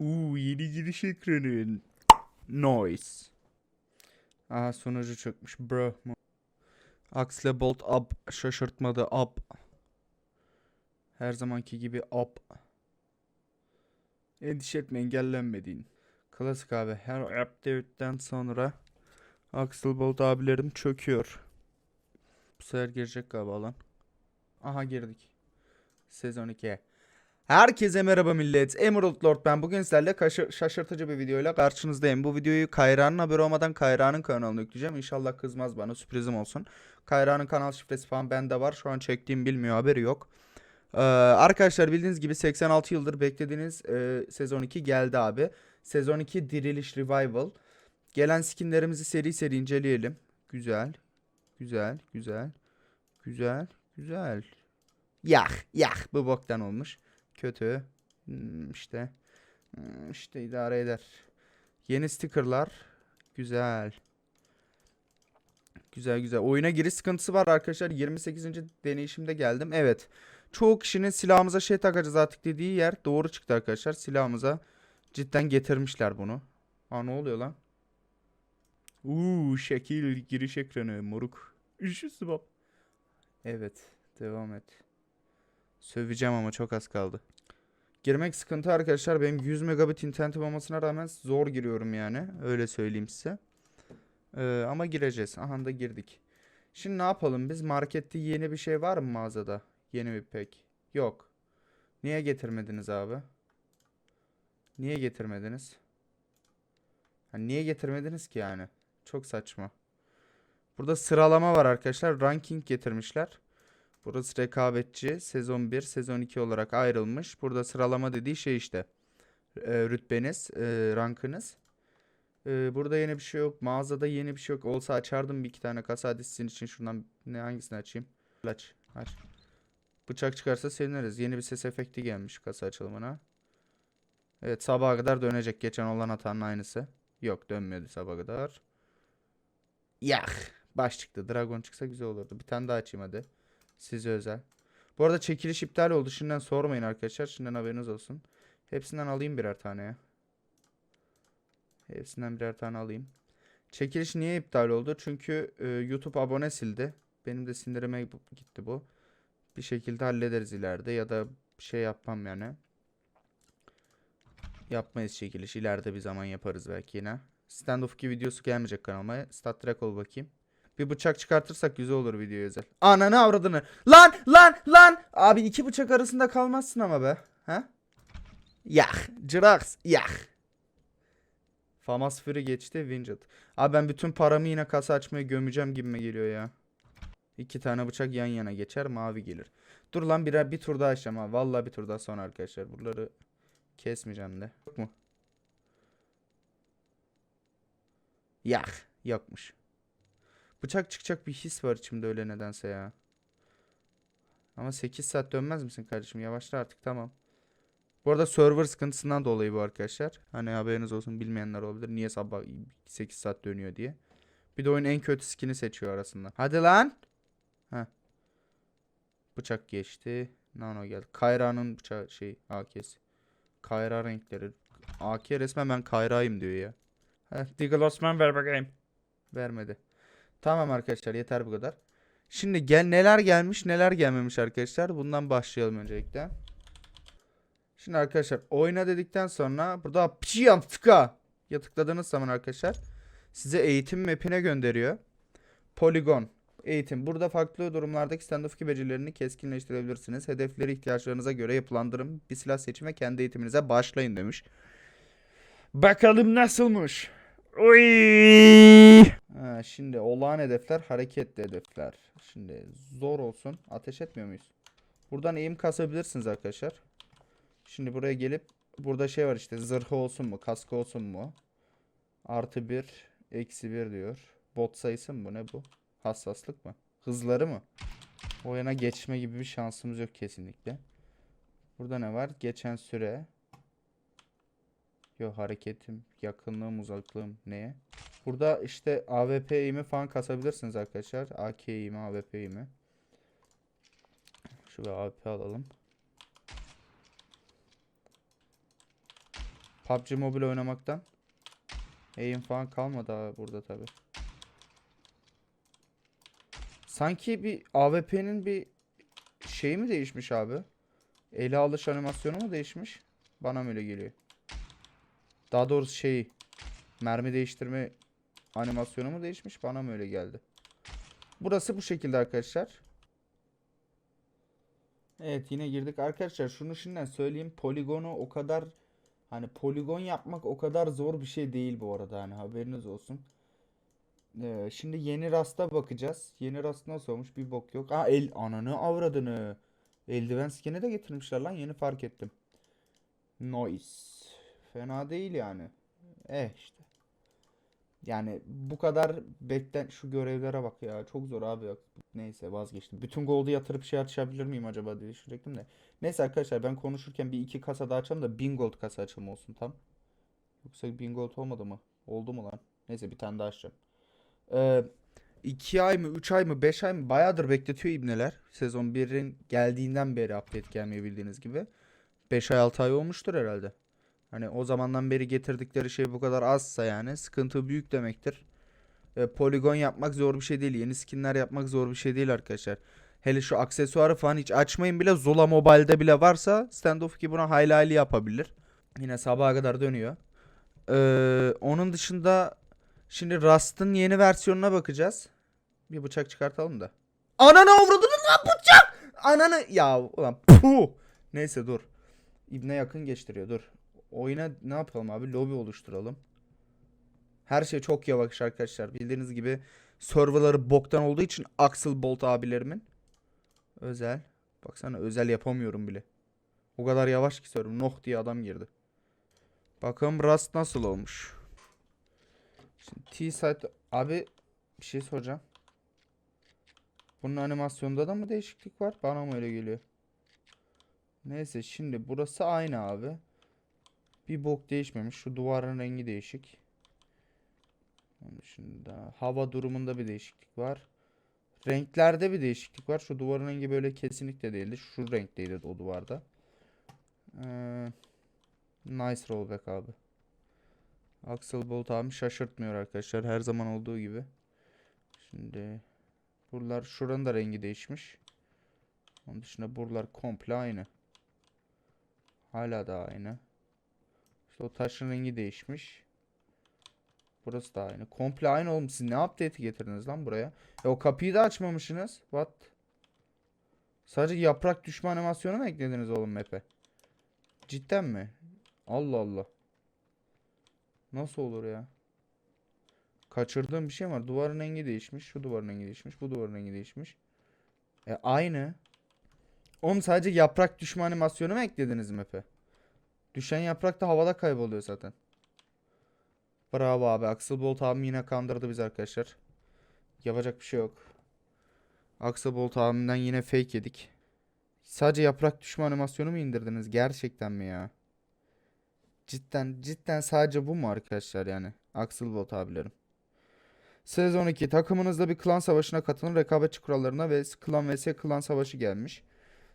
Uuu yeni giriş ekranın. Noise. Aha sonucu çökmüş bro. Axle Bolt up. Şaşırtmadı up. Her zamanki gibi up. Endişe etme engellenmedin. Klasik abi her update'den sonra Axel Bolt abilerim çöküyor. Bu sefer girecek galiba lan. Aha girdik. Sezon 2'ye. Herkese merhaba millet. Emerald Lord ben. Bugün sizlerle şaşırtıcı bir videoyla karşınızdayım. Bu videoyu Kayra'nın haberi olmadan Kayra'nın kanalına yükleyeceğim. İnşallah kızmaz bana. Sürprizim olsun. Kayra'nın kanal şifresi falan bende var. Şu an çektiğim bilmiyor. Haberi yok. Ee, arkadaşlar bildiğiniz gibi 86 yıldır beklediğiniz e, sezon 2 geldi abi. Sezon 2 Diriliş Revival. Gelen skinlerimizi seri seri inceleyelim. Güzel. Güzel. Güzel. Güzel. Güzel. Yah. Yah. Bu boktan olmuş. Kötü. Hmm, işte. Hmm, işte idare eder. Yeni stickerlar. Güzel. Güzel güzel. Oyuna giriş sıkıntısı var arkadaşlar. 28. deneyişimde geldim. Evet. Çoğu kişinin silahımıza şey takacağız artık dediği yer doğru çıktı arkadaşlar. Silahımıza cidden getirmişler bunu. Aa ne oluyor lan? Uuu şekil giriş ekranı moruk. Üşüsü bab. Evet. Devam et. Söveceğim ama çok az kaldı. Girmek sıkıntı arkadaşlar. Benim 100 megabit internetim olmasına rağmen zor giriyorum yani. Öyle söyleyeyim size. Ee, ama gireceğiz. Aha da girdik. Şimdi ne yapalım biz? Markette yeni bir şey var mı mağazada? Yeni bir pek. Yok. Niye getirmediniz abi? Niye getirmediniz? Ha, niye getirmediniz ki yani? Çok saçma. Burada sıralama var arkadaşlar. Ranking getirmişler. Burası rekabetçi. Sezon 1, sezon 2 olarak ayrılmış. Burada sıralama dediği şey işte. E, rütbeniz, e, rankınız. E, burada yeni bir şey yok. Mağazada yeni bir şey yok. Olsa açardım bir iki tane kasa. Hadi sizin için şuradan ne hangisini açayım? Aç. Aç. Bıçak çıkarsa seviniriz. Yeni bir ses efekti gelmiş kasa açılımına. Evet sabaha kadar dönecek. Geçen olan hatanın aynısı. Yok dönmüyordu sabaha kadar. Yah. Baş çıktı. Dragon çıksa güzel olurdu. Bir tane daha açayım hadi. Size özel. Bu arada çekiliş iptal oldu. Şimdiden sormayın arkadaşlar. Şimdiden haberiniz olsun. Hepsinden alayım birer tane ya. Hepsinden birer tane alayım. Çekiliş niye iptal oldu? Çünkü e, YouTube abone sildi. Benim de sindirime bu- gitti bu. Bir şekilde hallederiz ileride ya da şey yapmam yani. Yapmayız çekiliş. İleride bir zaman yaparız belki yine. Standoff 2 videosu gelmeyecek kanalıma. Stat Trek ol bakayım. Bir bıçak çıkartırsak güzel olur video özel. Ananı avradını. Lan lan lan. Abi iki bıçak arasında kalmazsın ama be. Ha? Yah. Cırax. Yah. Famas Fury geçti. Winged. Abi ben bütün paramı yine kasa açmaya gömeceğim gibime geliyor ya. İki tane bıçak yan yana geçer. Mavi gelir. Dur lan birer bir tur daha açacağım ha. Vallahi bir tur daha sonra arkadaşlar. Buraları kesmeyeceğim de. Yok mu? Yah. Yokmuş. Bıçak çıkacak bir his var içimde öyle nedense ya. Ama 8 saat dönmez misin kardeşim? Yavaşla artık tamam. Bu arada server sıkıntısından dolayı bu arkadaşlar. Hani haberiniz olsun bilmeyenler olabilir. Niye sabah 8 saat dönüyor diye. Bir de oyun en kötü skin'i seçiyor arasında. Hadi lan. Heh. Bıçak geçti. Nano geldi. Kayra'nın bıçağı şey AK'si. Kayra renkleri. AK resmen ben Kayra'yım diyor ya. Heh, Diggle Osman ver bakayım. Vermedi. Tamam arkadaşlar yeter bu kadar. Şimdi gel neler gelmiş neler gelmemiş arkadaşlar. Bundan başlayalım öncelikle. Şimdi arkadaşlar oyna dedikten sonra burada piyam tıka ya tıkladığınız zaman arkadaşlar size eğitim map'ine gönderiyor. Polygon eğitim. Burada farklı durumlardaki standoff 2 becerilerini keskinleştirebilirsiniz. Hedefleri ihtiyaçlarınıza göre yapılandırın. Bir silah seçin ve kendi eğitiminize başlayın demiş. Bakalım nasılmış. Oy! Ha, şimdi olağan hedefler, hareketli hedefler. Şimdi zor olsun. Ateş etmiyor muyuz? Buradan eğim kasabilirsiniz arkadaşlar. Şimdi buraya gelip burada şey var işte zırhı olsun mu, kaskı olsun mu? Artı bir, eksi bir diyor. Bot sayısı mı bu ne bu? Hassaslık mı? Hızları mı? O yana geçme gibi bir şansımız yok kesinlikle. Burada ne var? Geçen süre. Yok hareketim, yakınlığım, uzaklığım neye? Burada işte AWP eğimi falan kasabilirsiniz arkadaşlar. AK eğimi, AWP eğimi. Şuraya AWP alalım. PUBG Mobile oynamaktan. Aim falan kalmadı abi burada tabi. Sanki bir AWP'nin bir şeyi mi değişmiş abi? Ele alış animasyonu mu değişmiş? Bana mı öyle geliyor? Daha doğrusu şey mermi değiştirme animasyonu mu değişmiş? Bana mı öyle geldi? Burası bu şekilde arkadaşlar. Evet yine girdik arkadaşlar. Şunu şimdiden söyleyeyim. Poligonu o kadar hani poligon yapmak o kadar zor bir şey değil bu arada hani haberiniz olsun. Ee, şimdi yeni rasta bakacağız. Yeni rast nasıl olmuş? Bir bok yok. Aa el ananı avradını. Eldiven skin'i de getirmişler lan yeni fark ettim. Noise. Fena değil yani. Eh işte. Yani bu kadar beklen şu görevlere bak ya. Çok zor abi ya. Neyse vazgeçtim. Bütün gold'u yatırıp şey açabilir miyim acaba diye düşünecektim de. Neyse arkadaşlar ben konuşurken bir iki kasa daha açalım da 1000 gold kasa açılımı olsun tam. Yoksa 1000 gold olmadı mı? Oldu mu lan? Neyse bir tane daha açacağım. Ee, 2 ay mı 3 ay mı 5 ay mı bayağıdır bekletiyor ibneler. Sezon 1'in geldiğinden beri update gelmiyor bildiğiniz gibi. 5 ay 6 ay olmuştur herhalde. Hani o zamandan beri getirdikleri şey bu kadar azsa yani sıkıntı büyük demektir. E, poligon yapmak zor bir şey değil. Yeni skinler yapmak zor bir şey değil arkadaşlar. Hele şu aksesuarı falan hiç açmayın bile. Zola Mobile'de bile varsa Standoff 2 buna hayli hayli yapabilir. Yine sabaha kadar dönüyor. Ee, onun dışında şimdi Rust'ın yeni versiyonuna bakacağız. Bir bıçak çıkartalım da. Ananı avradını lan bıçak! Ananı ya ulan puh. Neyse dur. İbne yakın geçtiriyor dur. Oyuna ne yapalım abi? Lobi oluşturalım. Her şey çok yavaş arkadaşlar. Bildiğiniz gibi serverları boktan olduğu için Axel Bolt abilerimin özel. Baksana özel yapamıyorum bile. O kadar yavaş ki server. Noh diye adam girdi. Bakalım Rust nasıl olmuş. T-Site abi bir şey soracağım. Bunun animasyonda da mı değişiklik var? Bana mı öyle geliyor? Neyse şimdi burası aynı abi. Bir bok değişmemiş. Şu duvarın rengi değişik. Onun dışında hava durumunda bir değişiklik var. Renklerde bir değişiklik var. Şu duvarın rengi böyle kesinlikle değildi. Şu renkteydi o duvarda. Ee, nice rollback abi. Axel Bolt abi şaşırtmıyor arkadaşlar. Her zaman olduğu gibi. Şimdi buralar şuranın da rengi değişmiş. Onun dışında buralar komple aynı. Hala da aynı. İşte o taşın rengi değişmiş. Burası da aynı. Komple aynı oğlum. Siz ne update'i getirdiniz lan buraya? E o kapıyı da açmamışsınız. What? Sadece yaprak düşme animasyonu mu eklediniz oğlum map'e? Cidden mi? Allah Allah. Nasıl olur ya? Kaçırdığım bir şey var. Duvarın rengi değişmiş. Şu duvarın rengi değişmiş. Bu duvarın rengi değişmiş. E aynı. Oğlum sadece yaprak düşme animasyonu mu eklediniz map'e? Düşen yaprak da havada kayboluyor zaten. Bravo abi. Axel Bolt abim yine kandırdı biz arkadaşlar. Yapacak bir şey yok. Axel Bolt abimden yine fake yedik. Sadece yaprak düşme animasyonu mu indirdiniz? Gerçekten mi ya? Cidden cidden sadece bu mu arkadaşlar yani? Axel Bolt abilerim. Sezon 2 takımınızda bir klan savaşına katılın. Rekabetçi kurallarına ve klan vs klan savaşı gelmiş.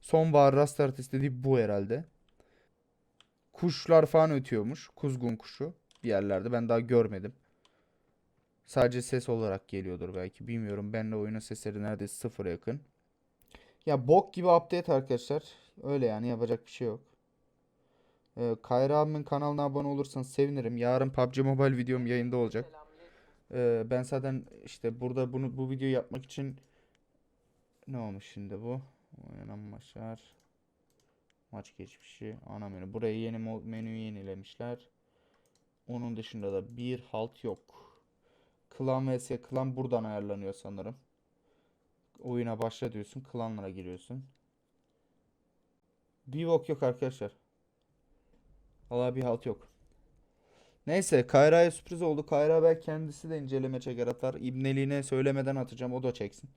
Sonbahar rastart istediği bu herhalde. Kuşlar falan ötüyormuş. Kuzgun kuşu bir yerlerde. Ben daha görmedim. Sadece ses olarak geliyordur belki. Bilmiyorum. Ben de oyunun sesleri neredeyse sıfıra yakın. Ya bok gibi update arkadaşlar. Öyle yani yapacak bir şey yok. Ee, Kayra abimin kanalına abone olursanız sevinirim. Yarın PUBG Mobile videom yayında olacak. Ee, ben zaten işte burada bunu bu videoyu yapmak için ne olmuş şimdi bu? Oynanan maçlar. Maç geçmişi. Ana menü. Buraya yeni menüyü yenilemişler. Onun dışında da bir halt yok. Klan vs klan buradan ayarlanıyor sanırım. Oyuna başla diyorsun. Klanlara giriyorsun. Bir yok arkadaşlar. Valla bir halt yok. Neyse Kayra'ya sürpriz oldu. Kayra belki kendisi de inceleme çeker atar. İbneliğine söylemeden atacağım. O da çeksin.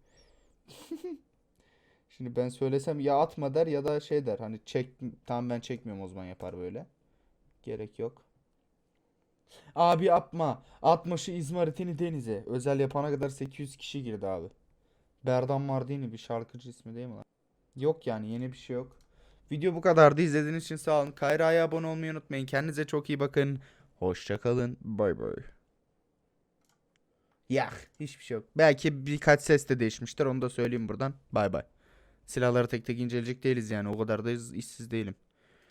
Şimdi ben söylesem ya atma der ya da şey der. Hani çek tamam ben çekmiyorum o zaman yapar böyle. Gerek yok. Abi yapma. Atma şu İzmarit'ini denize. Özel yapana kadar 800 kişi girdi abi. Berdan Mardini bir şarkıcı ismi değil mi lan? Yok yani yeni bir şey yok. Video bu kadardı. İzlediğiniz için sağ olun. Kayra'ya abone olmayı unutmayın. Kendinize çok iyi bakın. Hoşçakalın. Bay bay. Yah hiçbir şey yok. Belki birkaç ses de değişmiştir. Onu da söyleyeyim buradan. Bay bay. Silahları tek tek inceleyecek değiliz yani. O kadar da işsiz değilim.